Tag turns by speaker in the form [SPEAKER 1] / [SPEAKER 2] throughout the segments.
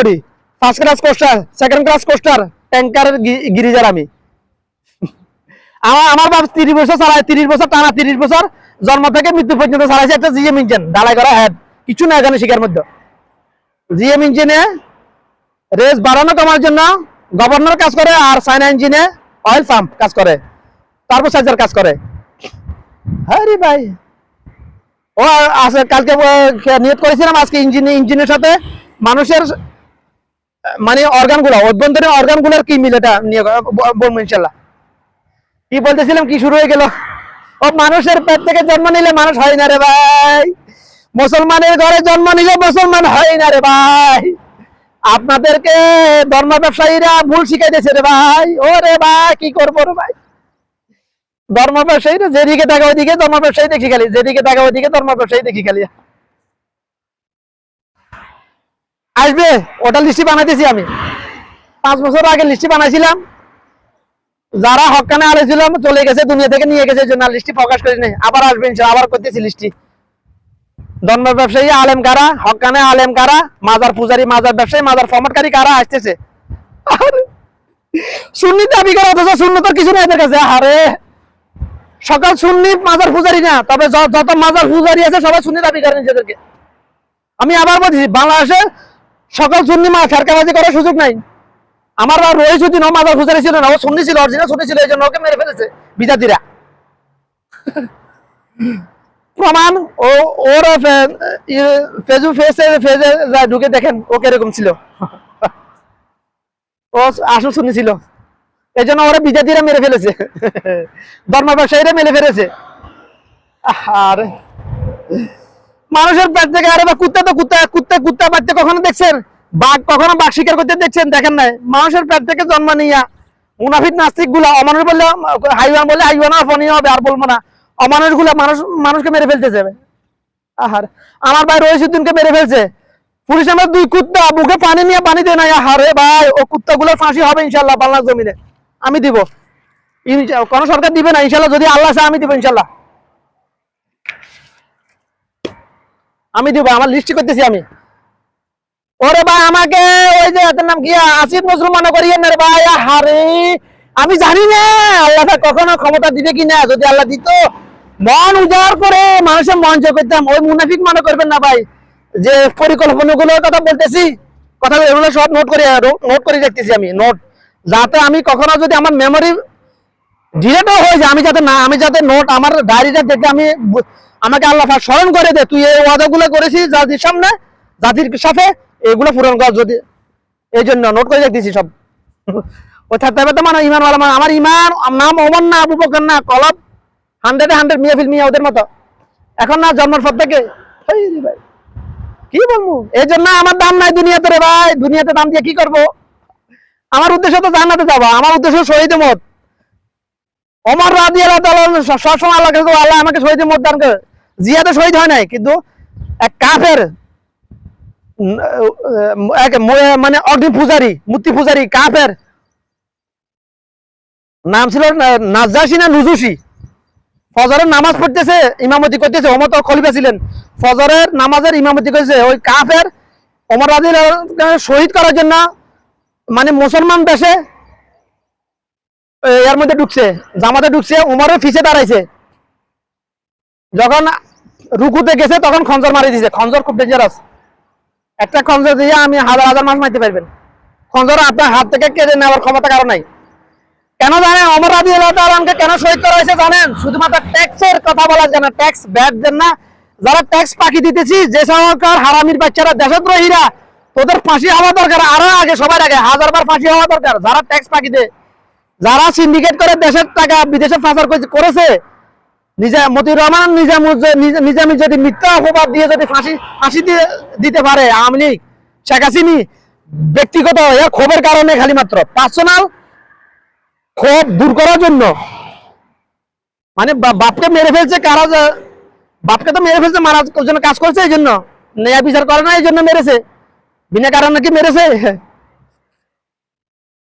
[SPEAKER 1] Body first class coaster second class coaster ট্যাঙ্কারের গিরিজার আমি। আমার বাপ তিরিশ বছর চালায়, তিরিশ বছর টানা তিরিশ বছর, জন্ম থেকে মৃত্যু পর্যন্ত চালাইছে একটা জিএম ইঞ্জিন ঢালাই করা হেড কিছু না এখানে শিকার মধ্যে। জিএম ইঞ্জিনে রেস বাড়ানো কমার জন্য গভর্নর কাজ করে আর চায়না ইঞ্জিনে অয়েল পাম্প কাজ করে তারপর সাইজার কাজ করে। হ্যাঁ ভাই। ও আছে কালকে ও নিয়ত করেছিলাম, আজকে ইঞ্জিন ইঞ্জিনের সাথে মানুষের মানে অর্গানগুলো, অভ্যন্তরীণ অর্গানগুলোর কি মিল এটা নিয়ে বলব ইনশাল্লাহ কি বলতেছিলাম, কি শুরু হয়ে গেল? ও মানুষের পেট থেকে জন্ম নিলে মানুষ হয় না রে ভাই। মুসলমানের ঘরে জন্ম নিলে মুসলমান হয় না রে ভাই। আপনাদেরকে ধর্ম ব্যবসায়ীরা ভুল শিখাই শিখাইতেছে রে ভাই। ও রে ভাই, কি করব রে ভাই? ধর্ম ব্যবসায়ীরা যেদিকে থাকে ওইদিকে ধর্ম ব্যবসায়ী দেখি খালি যেদিকে থাকে ওইদিকে ধর্ম ব্যবসায়ী দেখি খালি আসবে ওটা লিস্টি বানাইতেছি আমি। পাঁচ বছর আগে লিস্টি বানাইছিলাম। যারা হকানে আলেছিলাম চলে গেছে, দুনিয়া থেকে নিয়ে গেছে জন্য লিস্টি প্রকাশ করি নাই। আবার আসবে আবার করতেছি লিস্টি ধর্ম ব্যবসায়ী, আলেম কারা? হকানে আলেম কারা? মাজার পূজারি, মাজার ব্যবসায়ী, মাজার ফরমাটকারী কারা আসতেছে? সুন্নি দাবি করে অথচ শূন্যতার কিছু নাই কাছে? আরে সকাল সুন্নি, মাজার পূজারি না, তবে যত মাজার পূজারি আছে, সবাই সুন্নি দাবি করে নিজেদেরকে। আমি আবার বলছি বাংলাদেশে সকল সুন্নি মা ফেরকাবাজি করার সুযোগ নাই। আমার আর রয়েছে দিন ও মাজার পূজারি ছিল না, ও সুন্নি ছিল, অরিজিনাল সুন্নি ছিল এই জন্য ওকে মেরে ফেলেছে বিজাতিরা প্রমাণ, ও, ওর ফেজু ফেসে ফেজে যা ঢুকে দেখেন ও কীরকম ছিল। ও আসল সুন্নি ছিল। এই জন্য ওরা বিজাতিরা মেরে ফেলেছে। ধর্ম ব্যবসায়ীরা মেরে ফেলেছে। আরে মানুষের পেট থেকে আরে বা কুত্তা তো কুত্তা কুত্তা কুত্তা বাচ্চা কখনো দেখছেন? বাঘ কখনো বাঘ শিকার করতে দেখছেন? দেখেন নাই। মানুষের পেট থেকে জন্ম নিয়া মুনাফিক নাস্তিকগুলা অমানুষ বললে, হাইওয়ান বললে, হাইওয়ান ফনি হবে, আর বলব না। অমানুষগুলা মানুষ, মানুষকে মেরে ফেলতে যাবে। আহার, আমার ভাই রহিসুদ্দিনকে মেরে ফেলছে। পুলিশ আমার দুই কুত্তা বুকে পানি নিয়ে পানি দেয় না হারে ভাই, ও কুত্তাগুলোর ফাঁসি হবে ইনশাল্লাহ বাংলার জমিনে। আমি দিব। কোন সরকার দিবে না, ইনশাল্লাহ, যদি আল্লাহ চায় আমি দিব ইনশাল্লাহ। আমি দিব, আমার লিস্টি করতেছি আমি। ওরে ভাই, আমাকে ওই যে এটার নাম কি, আসিফ নজরুল মনে করিয়েন না রে ভাই হারে আমি জানি না, আল্লাহ কখনো ক্ষমতা দিবে কিনা যদি আল্লাহ দিত, মন উজাড় করে মানুষের মন জয় করতাম, ওই মুনাফিক মনে করবেন না ভাই। যে পরিকল্পনাগুলোর কথা বলতেছি কথাগুলো এগুলো সব নোট করে নোট করে রাখতেছি আমি নোট যাতে আমি কখনো যদি আমার মেমোরি ডিলেটও হয়ে যায়, আমি যাতে না, আমি যাতে নোট আমার ডায়েরিটা দেখে আমি আমাকে আল্লাহ স্মরণ করে দে, তুই এই ওয়াদাগুলো করেছিস জাতির সামনে, জাতির সাথে এগুলো পূরণ কর যদি। এই জন্য নোট করে রাখতেছি সব। ও থাকতে হবে তো মানে ইমান ওয়ালা মানে আমার ইমান নাম ওমর না আবু বকর না কলব হান্ড্রেডে হান্ড্রেড মিয়া ফিল মিয়া ওদের মতো। এখন না জন্মের পর থেকে ভাই, কি বলব? এই জন্য আমার দাম নাই দুনিয়াতে রে ভাই, দুনিয়াতে দাম দিয়ে কি করব? আমার উদ্দেশ্য তো জান্নাতে যাব, আমার উদ্দেশ্য শহীদ মত। অমর রাজি আল্লাহ সবসময় আল্লাহ আল্লাহ আমাকে শহীদের মত দান করে। জিয়াতে শহীদ হয় নাই, কিন্তু এক কাফের এক মানে অগ্নি পূজারি, মূর্তি পূজারি কাফের নাম ছিল না- নাজ্জাসী না নুজুসি ফজরের নামাজ পড়তেছে, ইমামতি করতেছে, ওমর তো খলিফা ছিলেন। ফজরের নামাজের ইমামতি করতেছে, ওই কাফের ওমর রাজি শহীদ করার জন্য মানে মুসলমান দেশে এর মধ্যে ঢুকছে, জামাতে ঢুকছে উমরের ফিসে দাঁড়াইছে। যখন রুকুতে গেছে, তখন খঞ্জর মারি দিছে। খঞ্জর খুব ডেঞ্জারাস একটা খঞ্জর দিয়ে আমি হাজার হাজার মাস মারতে পারবেন। খঞ্জর আপনার হাত থেকে কেড়ে নেওয়ার ক্ষমতা কারণ নাই। কেন জানেন? অমর রাজি আল্লাহকে কেন শহীদ করা হয়েছে জানেন? শুধুমাত্র ট্যাক্সের কথা বলার জন্য ট্যাক্স ব্যাট দেন না। যারা ট্যাক্স পাকি দিতেছি, যে সরকার হারামির বাচ্চারা, দেশদ্রোহীরা, তোদের ফাঁসি হওয়া দরকার। আরও আগে, সবার আগে হাজার বার ফাঁসি হওয়া দরকার। যারা ট্যাক্স পাকি দেয় যারা সিন্ডিকেট করে দেশের টাকা বিদেশে পাচার করেছে নিজা মতিউর রহমান নিজামুজ- নিজ- নিজামী যদি মিথ্যা অপবাদ দিয়ে যদি ফাঁসি ফাঁসি দিয়ে দিতে পারে আওয়ামী লীগ, শেখ হাসিনি ব্যক্তিগত ক্ষোভের কারণে খালি মাত্র পার্সোনাল ক্ষোভ দূর করার জন্য। মানে বাপকে মেরে ফেলছে কারা বাপকে তো মেরে ফেলছে মারার জন্য কাজ করছে এই জন্য। ন্যায় বিচার করে না, এই জন্য মেরেছে। বিনা কারণে কি মেরেছে?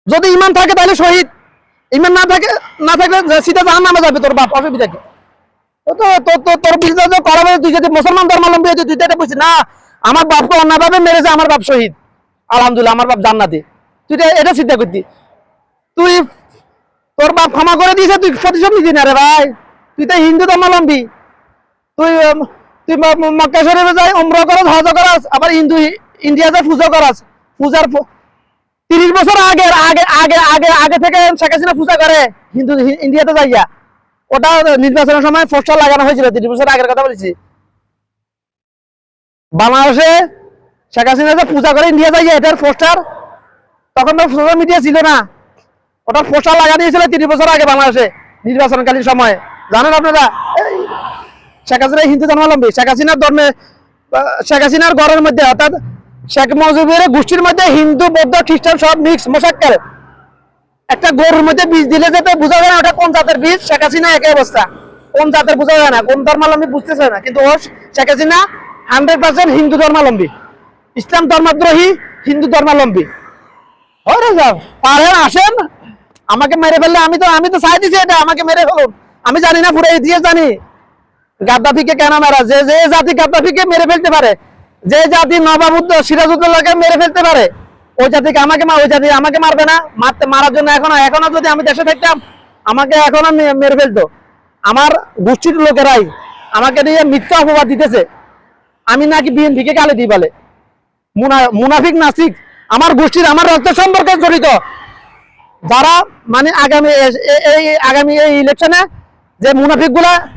[SPEAKER 1] যদি ইমান থাকে তাহলে শহীদ। ইমান না থাকে না থাকলে সিধা জাহান নামে যাবে তোর বাপ, অসুবিধা কি? তোর বিশ্বাস করাবে তুই যদি মুসলমান ধর্মাবলম্বী হয়ে তুই এটা বুঝছিস না। আমার বাপকে অন্যভাবে মেরেছে, আমার বাপ শহীদ। আলহামদুলিল্লাহ, আমার বাপ জান্নাতি। তুই এটা চিন্তা করতি। তুই তোর বাপ ক্ষমা করে দিয়েছে, তুই প্রতিশোধ নিতি না রে ভাই। তুই তো হিন্দু ধর্মাবলম্বী। তুই তুই মক্কা যাই, উমরা করস, হজ করস, আবার হিন্দু ইন্ডিয়াতে পূজা করস। পূজার তিরিশ বছর আগে আগে আগে আগে আগে থেকে শেখ হাসিনা পূজা করে, হিন্দু ইন্ডিয়াতে যাইয়া। ওটা নির্বাচনের সময় পোস্টার লাগানো হয়েছিল তিরিশ বছর আগের কথা বলেছি। বাংলাদেশে শেখ হাসিনা যে পূজা করে ইন্ডিয়া যাইয়া, এটার পোস্টার তখন তো সোশ্যাল মিডিয়া ছিল না। ওটা পোস্টার লাগা দিয়েছিল তিরিশ বছর আগে বাংলাদেশে, নির্বাচনকালীন সময়। জানেন আপনারা? শেখ হাসিনা হিন্দু ধর্মাবলম্বী। শেখ হাসিনার ধর্মে শেখ হাসিনার ঘরের মধ্যে, অর্থাৎ শেখ মুজিবের গোষ্ঠীর মধ্যে হিন্দু, বৌদ্ধ, খ্রিস্টান সব মিক্স মোশাক্কার একটা গরুর মধ্যে বীজ দিলে যেতে বোঝা যায় না ওটা কোন জাতের বীজ? শেখ হাসিনা একই অবস্থা। কোন জাতের বোঝা যায় না। কোন ধর্মাবলম্বী বুঝতেছে না। কিন্তু ও শেখ হাসিনা হান্ড্রেড পার্সেন্ট হিন্দু ধর্মাবলম্বী। ইসলাম ধর্মাদ্রোহী হিন্দু যাও। পারেন আসেন। আমাকে মেরে ফেললে আমি তো আমি তো চাই দিছি এটা। আমাকে মেরে ফেলুন। আমি জানি না পুরো ইতিহাস জানি। গাদ্দাফিকে কেন মারা? যে যে জাতি গাদ্দাফিকে মেরে ফেলতে পারে। যে জাতি নবাবুদ্দ সিরাজুদ্দৌলাকে মেরে ফেলতে পারে। ওই জাতিকে আমাকে ওই জাতি আমাকে মারবে না। মারতে মারার জন্য এখনও এখনও যদি আমি দেশে থাকতাম, আমাকে এখনও মেরে ফেলতো। আমার গোষ্ঠীর লোকেরাই আমাকে দিয়ে মিথ্যা অপবাদ দিতেছে। আমি নাকি বিএনপিকে গালি দিই বলে। মুনা- মুনাফিক, নাসিক, আমার গোষ্ঠীর, আমার রক্ত সম্পর্কে জড়িত। যারা মানে আগামী এই আগামী এই ইলেকশনে যে মুনাফিকগুলা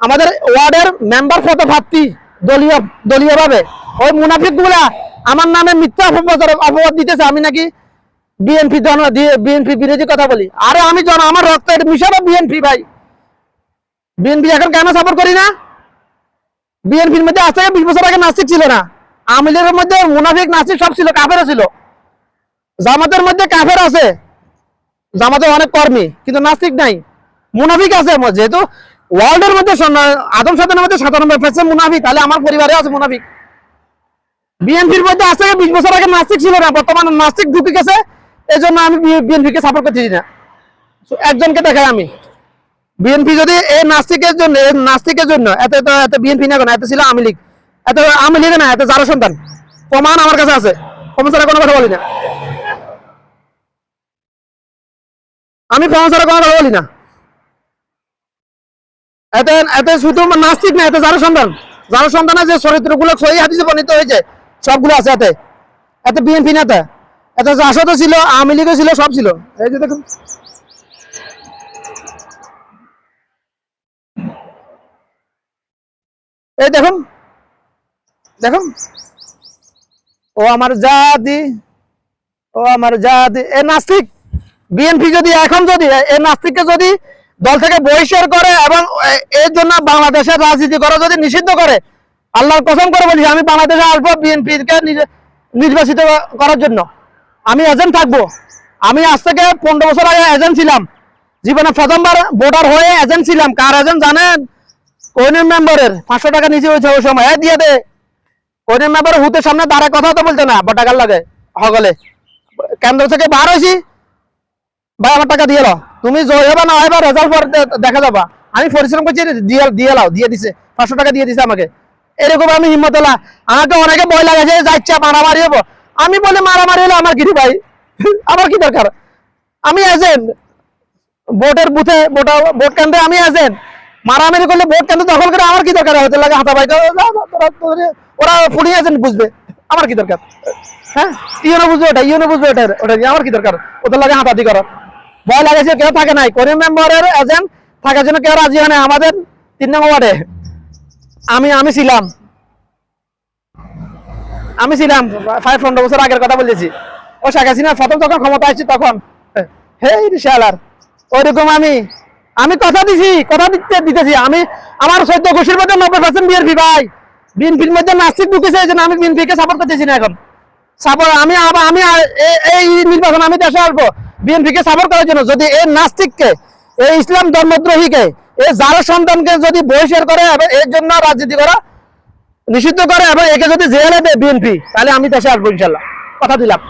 [SPEAKER 1] আমাদের ওয়ার্ডের মেম্বার কত প্রার্থী দলীয় দলীয়ভাবে, ওই মুনাফিকগুলা আমার নামে মিথ্যা অপবাদ অপবাদ দিতেছে, আমি নাকি বিএনপি জন বিএনপি বিরোধী কথা বলি। আরে আমি জন, আমার রক্তের মিশাবো বিএনপি ভাই। বিএনপি এখন কেন সাপোর্ট করি না? বিএনপির মধ্যে আজ থেকে বিশ বছর আগে নাস্তিক ছিল না। আমিলের মধ্যে মুনাফিক, নাস্তিক সব ছিল, কাফেরও ছিল। জামাতের মধ্যে কাফের আছে। জামাতে অনেক কর্মী, কিন্তু নাস্তিক নাই। মুনাফিক আছে, যেহেতু ওয়ার্ল্ডের মধ্যে আদম সাধানের মধ্যে সাতানব্বই পার্সেন্ট মুনাফিক, তাহলে আমার পরিবারে আছে মুনাফিক। বিএনপির মধ্যে থেকে বিশ বছর আগে নাস্তিক ছিল না, বর্তমানে নাস্তিক ঢুকে গেছে এই জন্য আমি বিএনপিকে সাপোর্ট করতেছি না। একজনকে দেখাই আমি। বিএনপি যদি এই নাস্তিকের জন্য এই নাস্তিকের জন্য, এত এত এত বিএনপি না কেন, এত ছিল আওয়ামী লীগ। এত আওয়ামী লীগ না, এত যারা সন্তান। প্রমাণ আমার কাছে আছে। প্রমাণ ছাড়া কোনো কথা বলি না। আমি প্রমাণ ছাড়া কোনো কথা বলি না। এত এত শুধু নাস্তিক না, এত যারা সন্তান। যারা সন্তানের যে চরিত্রগুলো সহি হাদিসে বর্ণিত হয়েছে। সবগুলো আছে এতে। এত বিএনপি নেতা এত? জাসদও ছিল, আওয়ামী লীগও ছিল, সব ছিল। এই যে দেখুন। এই দেখুন। দেখুন। ও আমার জাতি ও আমার জাতি এ নাস্তিক। বিএনপি যদি, এখন যদি, এ- নাস্তিককে যদি দল থেকে বহিষ্কার করে এবং এর জন্য বাংলাদেশের রাজনীতি করা যদি নিষিদ্ধ করে আল্লাহর কসম করে বলি আমি বাংলাদেশে আসব বিএনপিকে নির্বাচিত করার জন্য। আমি এজেন্ট থাকব। আমি আজ থেকে পনেরো বছর আগে এজেন্ট ছিলাম। জীবনে প্রথমবার ভোটার হয়ে এজেন্ট ছিলাম। কার এজেন্ট জানেন? কোহিনুর মেম্বারের। পাঁচশো টাকা নিচে হয়েছে ওই সময়। হ্যাঁ দিয়ে দে। কোহিনুর মেম্বার হুতের সামনে দাঁড়ায় কথা তো বলতে না, বটাকার লাগে, হগলে। কেন্দ্র থেকে বার হয়েছি। ভাই, আমার টাকা দিয়ে দাও। তুমি জয় হবা না হবা রেজাল্ট দেখা যাবা। আমি পরিশ্রম করছি, দিয়ে দিয়ে দিয়ে দিছে। পাঁচশো টাকা দিয়ে দিছে আমাকে। এরকম আমি হিম্মত হলা আমাকে অনেকে ভয় লাগে যে যাচ্ছে, মারামারি হব। আমি বলি মারামারি হলে আমার কি রে ভাই? আমার কি দরকার? আমি এজেন্ট ভোটের বুথে, ভোট কেন্দ্রে আমি এজেন্ট মারামারি করলে ভোট কেন্দ্র দখল করে আমার কি দরকার? হতে লাগে হাতা ভাই ওরা পুলিশ এজেন্ট বুঝবে। আমার কি দরকার? হ্যাঁ? ইউনো বুঝবে ওটা, ইউনো বুঝবে ওটা ওটা আমার কি দরকার? ওদের লাগে হাতাহাতি করার ভয় লাগে যে কেউ থাকে নাই। করিম মেম্বারের এজেন্ট থাকার জন্য কেউ রাজি হয় না আমাদের তিন নম্বর ওয়ার্ডে। আমি আমি ছিলাম। আমি ছিলাম ফাইভ পনেরো বছর আগের কথা বলেছি ও শেখ হাসিনা প্রথম যখন ক্ষমতা আসছি তখন হে শালার, ওইরকম আমি আমি কথা দিছি, কথা দিতে দিতেছি। আমি আমার চৈদ্দ গোষ্ঠীর মধ্যে নব্বই পার্সেন্ট বিএনপি ভাই। বিএনপির মধ্যে নাস্তিক ঢুকেছে, এই জন্য আমি বিএনপিকে সাপোর্ট করতেছি না এখন। সাপোর্ট আমি আমি এই নির্বাচন আমি দেশে আসব। বিএনপিকে সাপোর্ট করার জন্য যদি এই নাস্তিককে, এই ইসলাম ধর্মদ্রোহীকে এই যার সন্তানকে যদি বহিষ্কার করে এবং এর জন্য রাজনীতি করা নিষিদ্ধ করে এবং একে যদি জেলে দেয় বিএনপি, তাহলে আমি দেশে আসব ইনশাল্লাহ। কথা দিলাম।